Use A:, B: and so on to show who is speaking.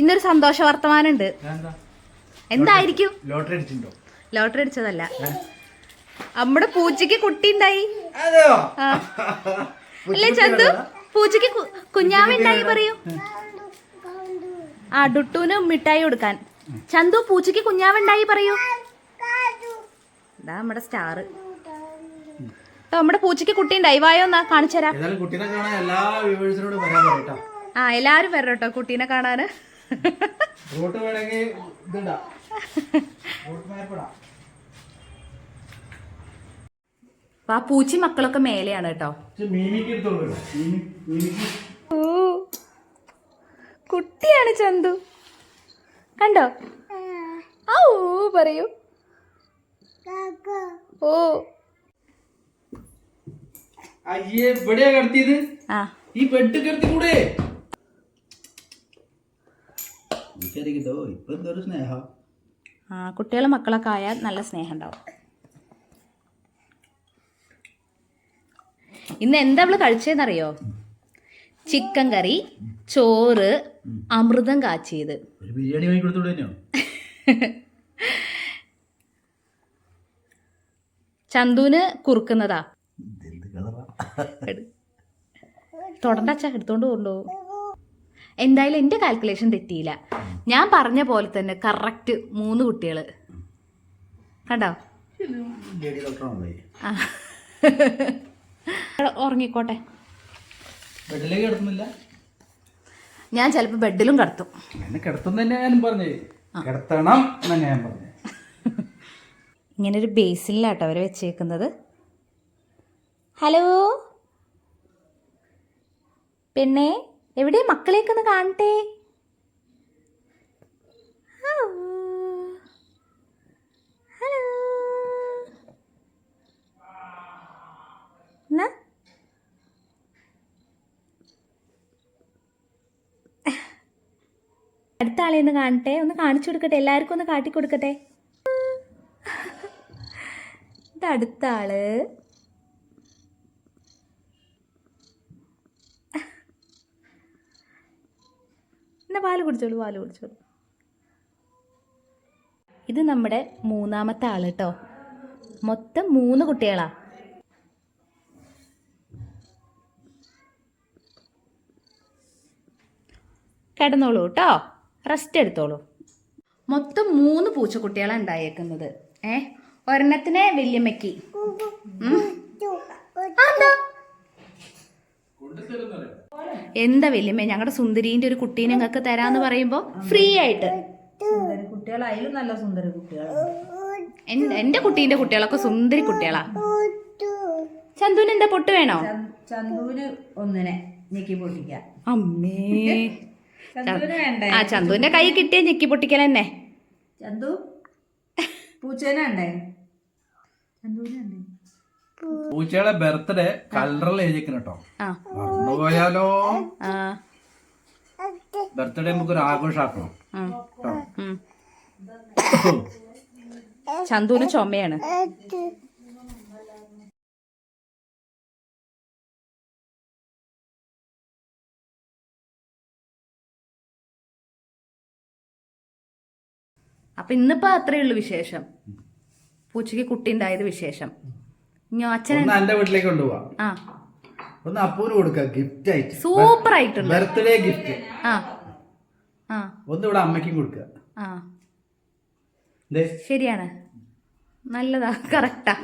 A: ഇന്നൊരു സന്തോഷ വർത്തമാനം ഉണ്ട്
B: എന്താ
A: എന്തായിരിക്കും?
B: ലോട്ടറി അടിച്ചിട്ടുണ്ടോ?
A: ലോട്ടറി അടിച്ചതല്ല. നമ്മുടെ പൂച്ചയ്ക്ക് കുട്ടി ഉണ്ടായി. അല്ലേ ചന്തു? പൂച്ചയ്ക്ക് കുഞ്ഞാവുണ്ടായി പറയൂ. ആ ഡുട്ടൂന് മിഠായി കൊടുക്കാൻ. ചന്തു പൂച്ചയ്ക്ക് കുഞ്ഞാവുണ്ടായി പറയൂ. ഇതാ നമ്മുടെ സ്റ്റാർ നമ്മുടെ പൂച്ചയ്ക്ക് കുട്ടി ഉണ്ടായി. വായോ എന്നാ കാണിച്ചു തരാം
B: കുട്ടീനെ കാണാൻ എല്ലാ വ്യൂവേഴ്സിനോടും പറയാൻ പറയട്ടോ
A: ആ എല്ലാരും വരണം കേട്ടോ കുട്ടീനെ കാണാന്. ആ പൂച്ചി മക്കളൊക്കെ മേലെയാണ് കേട്ടോ. ഓ കുട്ടിയാണ് ചന്തു. കണ്ടോ? ഓ പറയൂ. ഓ.
B: അയ്യേ ഇവിടെയാ കിടത്തിയത്?
A: ആ.
B: ഈ ബെഡ് കിടത്തി കൂടെ എനിക്കറിയില്ലോ ഇപ്പൊ എന്തൊരു സ്നേഹം?
A: ആ കുട്ടികളും മക്കളൊക്കെ ആയാൽ നല്ല സ്നേഹം ഉണ്ടാവും. ഇന്ന് എന്താ അവൾ കഴിച്ചതെന്നറിയോ? ചിക്കൻ കറി ചോറ് അമൃതം കാച്ചിയത്.
B: ഒരു ബിരിയാണി വാങ്ങി കൊടുത്തോളൂ തന്നെയോ
A: ചന്തുവിന് കുറുക്കുന്നതാ. തൊടണ്ടച്ച എടുത്തോണ്ട് കൊണ്ടുപോകും എന്തായാലും എന്റെ കാൽക്കുലേഷൻ തെറ്റിയില്ല. ഞാൻ പറഞ്ഞ പോലെ തന്നെ കറക്റ്റ് മൂന്ന് കുട്ടികൾ കണ്ടോ? ഉറങ്ങിക്കോട്ടെ. ഞാൻ ചിലപ്പോൾ ബെഡിലും കിടത്തും. ഇങ്ങനെ ഒരു ബേസിലാട്ടോ അവരെ വെച്ചേക്കുന്നത്. ഹലോ പെണ്ണെ എവിടെ മക്കളെയൊക്കെ ഒന്ന് കാണട്ടെ? ഹലോ. അടുത്ത ആളെ ഒന്ന് കാണട്ടെ. ഒന്ന് കാണിച്ചു കൊടുക്കട്ടെ. എല്ലാവർക്കും ഒന്ന് കാട്ടി കൊടുക്കട്ടെ ഇത് അടുത്ത ആൾ. പാൽ കുടിച്ചോളൂ പാൽ കുടിച്ചോളൂ. ഇത് നമ്മുടെ മൂന്നാമത്തെ ആൾ കേട്ടോ മൊത്തം മൂന്ന് കുട്ടികളാ. കിടന്നോളൂ കേട്ടോ റെസ്റ്റ് എടുത്തോളൂ. മൊത്തം മൂന്ന് പൂച്ചക്കുട്ടികളാണ് ഉണ്ടായേക്കുന്നത്. ഏ? ഒരെണ്ണത്തിനെ വല്യമ്മയ്ക്ക് ഉം. ആ, എന്താ എന്താ വല്യമ്മ ഞങ്ങളുടെ സുന്ദരീന്റെ ഒരു കുട്ടീനെ ഞങ്ങൾക്ക് തരാന്ന് പറയുമ്പോ ഫ്രീ ആയിട്ട്.
C: നല്ല സുന്ദര കുട്ടികൾ
A: എൻ- എന്റെ കുട്ടീന്റെ കുട്ടികളൊക്കെ സുന്ദരി കുട്ടികളാ. ചന്തുവിന് എന്താ പൊട്ട് വേണോ?
C: ചന്തുവിന് ഒന്നിനെ. ഞെക്കി പൊട്ടിക്ക.
A: അമ്മേ. ആ ചന്തുവിന്റെ കൈ കിട്ടിയ ഞെക്കി പൊട്ടിക്കൽ തന്നെ
C: ചന്തു? പൂച്ചേനെ ഉണ്ടേ ചന്തുവിന്
B: പൂച്ചയുടെ ബർത്ത്ഡേ കളറിൽ എഴുതിക്കണം കേട്ടോ മറന്നു
A: പോയാലോ
B: ബർത്ത്ഡേ നമുക്ക് ഒരു ആഘോഷാക്കണം.
A: ചന്തുവിന് ചുമയാണ്. അപ്പൊ ഇന്നിപ്പോ അത്രേ ഉള്ളൂ വിശേഷം. പൂച്ചയ്ക്ക് കുട്ടി ഉണ്ടായത് വിശേഷം. അച്ഛൻ
B: എന്റെ വീട്ടിലേക്ക് കൊണ്ടുപോവാ.
A: ആ.
B: ഒന്ന് അപ്പൂന് കൊടുക്കാം ഗിഫ്റ്റ് ആയിട്ട്.
A: സൂപ്പർ ആയിട്ടുണ്ട്
B: ബർത്ത്ഡേ ഗിഫ്റ്റ്
A: ആ. ആ.
B: ഒന്ന് ഇവിടെ അമ്മയ്ക്കും കൊടുക്കുക
A: ആ. ശരിയാണ്. നല്ലതാ. കറക്റ്റാ.